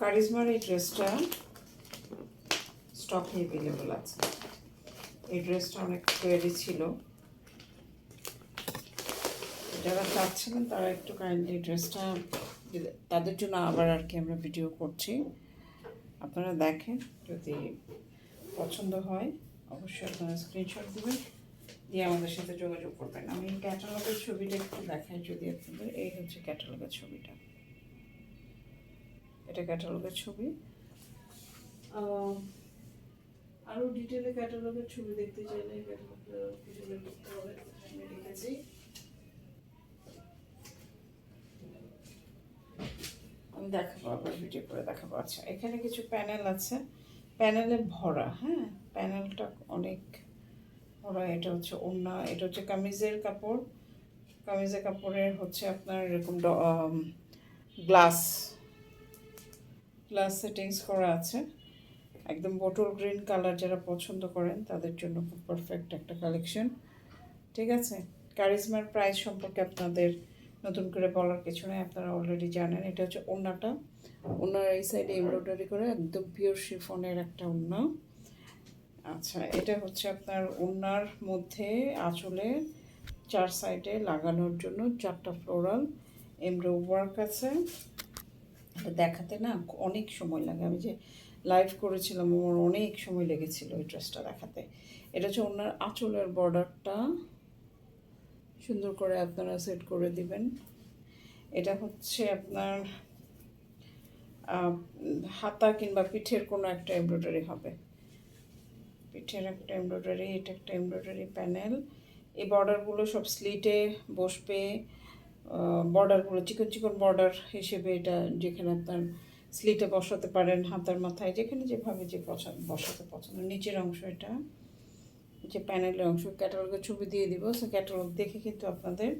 কারিজমার এই ড্রেসটা স্টকে অ্যাভেলেবল আছে। এই ড্রেসটা অনেক তৈরি ছিল। যারা চাচ্ছিলেন তারা একটু কাইন্ডলি ড্রেসটা তাদের জন্য আবার আর কি আমরা ভিডিও করছি। আপনারা দেখেন, যদি পছন্দ হয়, অবশ্যই আপনারা স্ক্রিনশট দেবেন দিয়ে আমাদের সাথে যোগাযোগ করবেন। আমি ক্যাটালগের ছবিটা একটু দেখাই যদি আপনাদের। এই হচ্ছে ক্যাটালগের ছবিটা। এটা ক্যাটালগের ছবি। আহ, আরও ডিটেলে ক্যাটালগের ছবি দেখতে চাইলে ক্যাটালগটা খুঁজে করতে হবে আমি রেখেছি। আমি দেখাবো আবার ভিডিও করে দেখাবো। আচ্ছা এখানে কিছু প্যানেল আছে। প্যানেলে ভরা হ্যাঁ? প্যানেলটা অনেক ভরা। এটা হচ্ছে ওড়না এটা হচ্ছে কামিজের কাপড়। কামিজের কাপড়ের হচ্ছে আপনার এরকম গ্লাস গ্লাস সেটিংস করা আছে। একদম বটল গ্রিন কালার যারা পছন্দ করেন, তাদের জন্য খুব পারফেক্ট একটা কালেকশন ঠিক আছে? কারিজমার প্রাইস সম্পর্কে আপনাদের নতুন করে বলার কিছু নেই, আপনারা অলরেডি জানেন। এটা হচ্ছে ওনাটা ওনার এই সাইডে এমব্রয়ডারি করে একদম পিওর শিফনের একটা ওড়না আচ্ছা এটা হচ্ছে আপনার ওনার মধ্যে আঁচলে চার সাইডে লাগানোর জন্য চারটা ফ্লোরাল এমব্রো ওয়ার্ক আছে। এটা দেখাতে না অনেক সময় লাগে। আমি যে লাইভ করেছিলাম, আমার অনেক সময় লেগেছিল এই ড্রেসটা দেখাতে। এটা হচ্ছে ওনার আঁচলের বর্ডারটা সুন্দর করে আপনারা সেট করে দিবেন। এটা হচ্ছে আপনার হাতা কিংবা পিঠের কোনো একটা এমব্রয়ডারি হবে। পিঠের একটা এমব্রয়ডারি এটা একটা এমব্রয়ডারি প্যানেল এই বর্ডারগুলো সব স্লিটে বসবে। বর্ডারগুলো চিকন চিকন বর্ডার হিসেবে এটা যেখানে আপনার স্লিটে বসাতে পারেন হাতার মাথায়, যেখানে যেভাবে যে পছন্দ বসাতে পছন্দ। নিচের অংশ এটা, যে প্যানেলের অংশ ক্যাটালগের ছবি দিয়ে দিব। সে ক্যাটালগ দেখে কিন্তু আপনাদের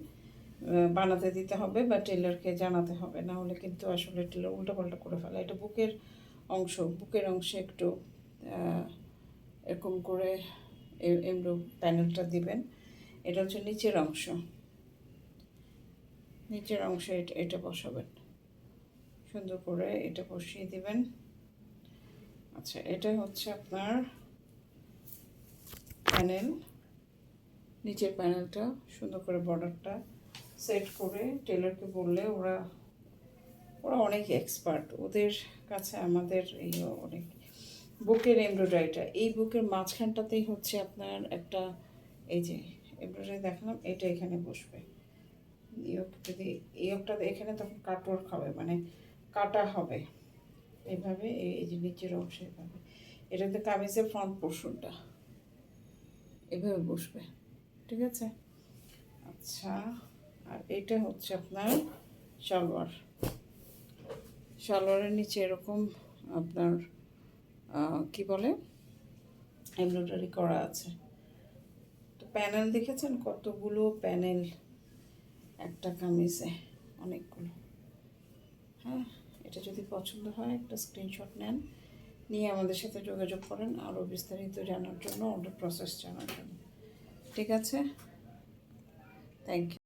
বানাতে দিতে হবে বা টেলারকে জানাতে হবে। না হলে কিন্তু আসলে টেলার উল্টোপাল্টা করে ফেলে। এটা বুকের অংশ, বুকের অংশে একটু এরকম করে এ- এমব্রো প্যানেলটা দিবেন। এটা হচ্ছে নিচের অংশ। নিচের অংশে এটা এটা বসাবেন। সুন্দর করে এটা বসিয়ে দিবেন। আচ্ছা এটা হচ্ছে আপনার প্যানেল। নিচের প্যানেলটা, সুন্দর করে বর্ডারটা সেট করে টেলারকে বললে ওরা ওরা অনেক এক্সপার্ট। ওদের কাছে আমাদের এই অনেক বুকের এমব্রয়ডারিটা, এই বুকের মাঝখানটাতেই হচ্ছে আপনার একটা, এই যে এমব্রয়ডারি দেখালাম, এটা এখানে বসবে। যদি ইয়কটা এখানে তখন কাটওয়ার্ক হবে মানে কাটা হবে। এভাবে এই এই যে নিচের অংশ এভাবে। এটা হচ্ছে কামিজের ফ্রন্ট পোর্শনটা এভাবে বসবে, ঠিক আছে? আচ্ছা আর এটা হচ্ছে আপনার সালোয়ার। সালোয়ারের নিচে এরকম আপনার কি বলে? এমব্রয়ডারি করা আছে। তো প্যানেল দেখেছেন? কতগুলো প্যানেল একটা কামিজে অনেকগুলো। হ্যাঁ এটা যদি পছন্দ হয়, একটা স্ক্রিনশট নেন, নিয়ে আমাদের সাথে যোগাযোগ করেন, আরও বিস্তারিত জানার জন্য অর্ডার প্রসেস জানার জন্য। ঠিক আছে? Thank you